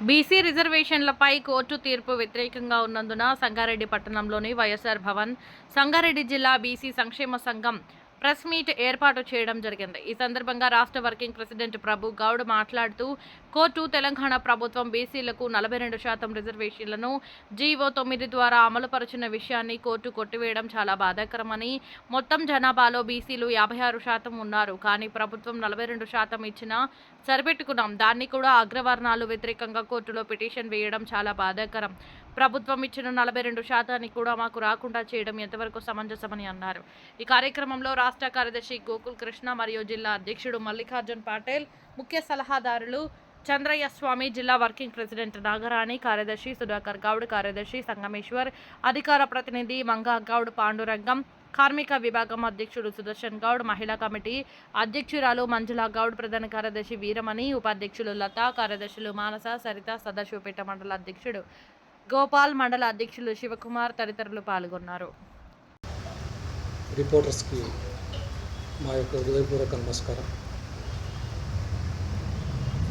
BC రిజర్వేషన్లపై court తీర్పు వ్యతిరేకంగా ఉన్నందున సంగారెడ్డి పట్టణంలోని వైఎస్ఆర్ భవన్ సంగారెడ్డి జిల్లా బీసీ సంక్షేమ సంఘం ప్రెస్ మీట్ ఏర్పాటు చేయడం జరిగింది. ఈ సందర్భంగా రాష్ట్ర వర్కింగ్ ప్రెసిడెంట్ ప్రభు గౌడ్ మాట్లాడుతూ కోర్టు తెలంగాణ ప్రభుత్వం బీసీలకు నలభై రెండు శాతం రిజర్వేషన్లను జీవో తొమ్మిది ద్వారా అమలుపరిచిన విషయాన్ని కోర్టు కొట్టివేయడం చాలా బాధాకరమని మొత్తం జనాభాలో బీసీలు యాభై ఆరు శాతం ఉన్నారు. కానీ ప్రభుత్వం నలభై రెండు శాతం ఇచ్చినా సరిపెట్టుకున్నాం. దాన్ని కూడా అగ్రవర్ణాలు వ్యతిరేకంగా కోర్టులో పిటిషన్ వేయడం చాలా బాధాకరం. ప్రభుత్వం ఇచ్చిన నలభై రెండు శాతాన్ని కూడా మాకు రాకుండా చేయడం ఎంతవరకు సమంజసమని అన్నారు. ఈ కార్యక్రమంలో రాష్ట్ర రాష్ట్ర కార్యదర్శి గోకుల్ కృష్ణ మరియు జిల్లా అధ్యక్షుడు మల్లికార్జున్ పాటేల్ ముఖ్య సలహాదారులు చంద్రయ్య స్వామి జిల్లా వర్కింగ్ ప్రెసిడెంట్ నాగరాణి కార్యదర్శి సుధాకర్ గౌడ్ కార్యదర్శి సంగమేశ్వర్ అధికార ప్రతినిధి మంగా గౌడ్ పాండురంగం కార్మిక విభాగం అధ్యక్షుడు సుదర్శన్ గౌడ్ మహిళా కమిటీ అధ్యక్షురాలు మంజుల గౌడ్ ప్రధాన కార్యదర్శి వీరమణి ఉపాధ్యక్షులు లత కార్యదర్శులు మానస సరిత సదాశివపేట మండల అధ్యక్షుడు గోపాల్ మండల అధ్యక్షులు శివకుమార్ తదితరులు పాల్గొన్నారు. రిపోర్టర్స్కి మా యొక్క హృదయపూర్వక నమస్కారం.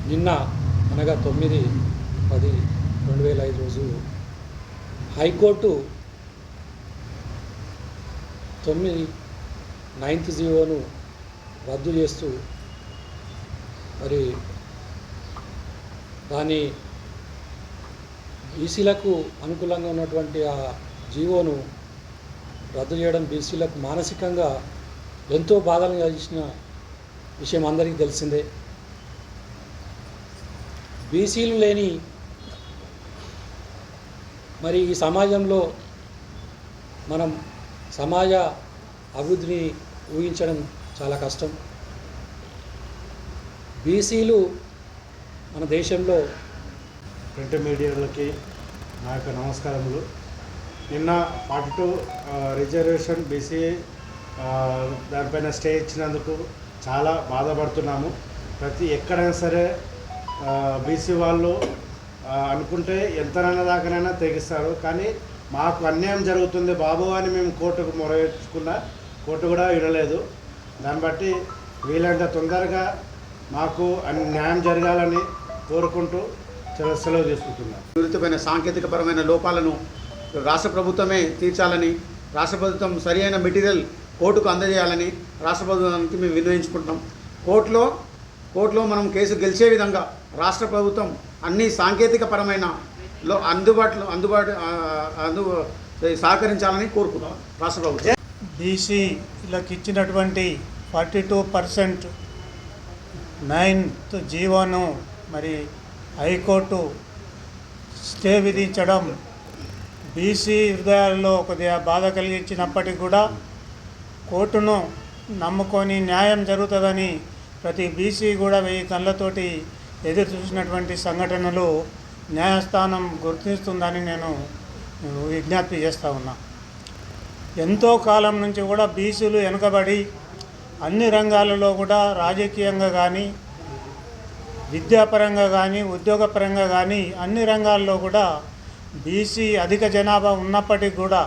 నిన్న అనగా తొమ్మిది పది రెండు వేల ఐదు రోజు హైకోర్టు తొమ్మిది నైన్త్ జీవోను రద్దు చేస్తూ మరి దాని బీసీలకు అనుకూలంగా ఉన్నటువంటి ఆ జీవోను రద్దు చేయడం బీసీలకు మానసికంగా ఎంతో బాధలు కలిగించిన విషయం అందరికీ తెలిసిందే. బీసీలు లేని మరి ఈ సమాజంలో మనం సమాజ అభివృద్ధిని ఊహించడం చాలా కష్టం. బీసీలు మన దేశంలో ప్రింట్ మీడియాలకి నా యొక్క నమస్కారములు. నిన్న ఫార్టీ టూ రిజర్వేషన్ బీసీ దానిపైన స్టే ఇచ్చినందుకు చాలా బాధపడుతున్నాము. ప్రతి ఎక్కడైనా సరే బీసీ వాళ్ళు అనుకుంటే ఎంతనైనా దాకానైనా తెగిస్తారు. కానీ మాకు అన్యాయం జరుగుతుంది బాబు అని మేము కోర్టుకు మొరవేర్చుకున్నా కోర్టు కూడా వినలేదు. దాన్ని బట్టి వీలైనంత తొందరగా మాకు అన్ని న్యాయం జరగాలని కోరుకుంటూ సెలవు తీసుకుంటున్నాం. అభివృద్ధిపైన సాంకేతికపరమైన లోపాలను రాష్ట్ర ప్రభుత్వమే తీర్చాలని రాష్ట్ర ప్రభుత్వం సరి అయిన మెటీరియల్ కోర్టుకు అందజేయాలని రాష్ట్ర ప్రభుత్వానికి మేము వినియోగించుకుంటున్నాం కోర్టులో కోర్టులో మనం కేసు గెలిచే విధంగా రాష్ట్ర ప్రభుత్వం అన్ని సాంకేతికపరమైన లో అందుబాటులో అందుబాటు అందు సహకరించాలని కోరుకుంటాం రాష్ట్ర ప్రభుత్వం. బీసీలకు ఇచ్చినటువంటి ఫార్టీ టూ పర్సెంట్ నైన్త్ జీవోను మరి హైకోర్టు స్టే విధించడం బీసీ హృదయాల్లో కొద్దిగా బాధ కలిగించినప్పటికీ కూడా కోర్టును నమ్ముకొని న్యాయం జరుగుతుందని ప్రతి బీసీ కూడా వెయ్యి కళ్ళతోటి ఎదురు చూసినటువంటి సంఘటనలు న్యాయస్థానం గుర్తిస్తుందని నేను విజ్ఞప్తి చేస్తూ ఉన్నా. ఎంతో కాలం నుంచి కూడా బీసీలు వెనుకబడి అన్ని రంగాలలో కూడా రాజకీయంగా కానీ విద్యాపరంగా కానీ ఉద్యోగపరంగా కానీ అన్ని రంగాల్లో కూడా బీసీ అధిక జనాభా ఉన్నప్పటికీ కూడా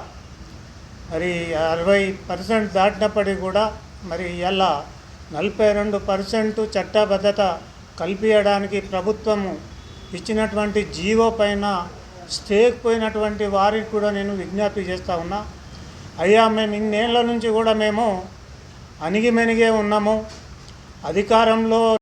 మరి అరవై పర్సెంట్ దాటినప్పటికీ కూడా మరి ఇలా నలభై రెండు పర్సెంట్ చట్టబద్ధత కల్పించడానికి ప్రభుత్వము ఇచ్చినటువంటి జీవో పైన స్టేక్ పోయినటువంటి వారికి కూడా నేను విజ్ఞప్తి చేస్తూ ఉన్నా. అయ్యా మేము ఇన్నేళ్ళ నుంచి కూడా మేము అణిగిమెనిగే ఉన్నాము. అధికారంలో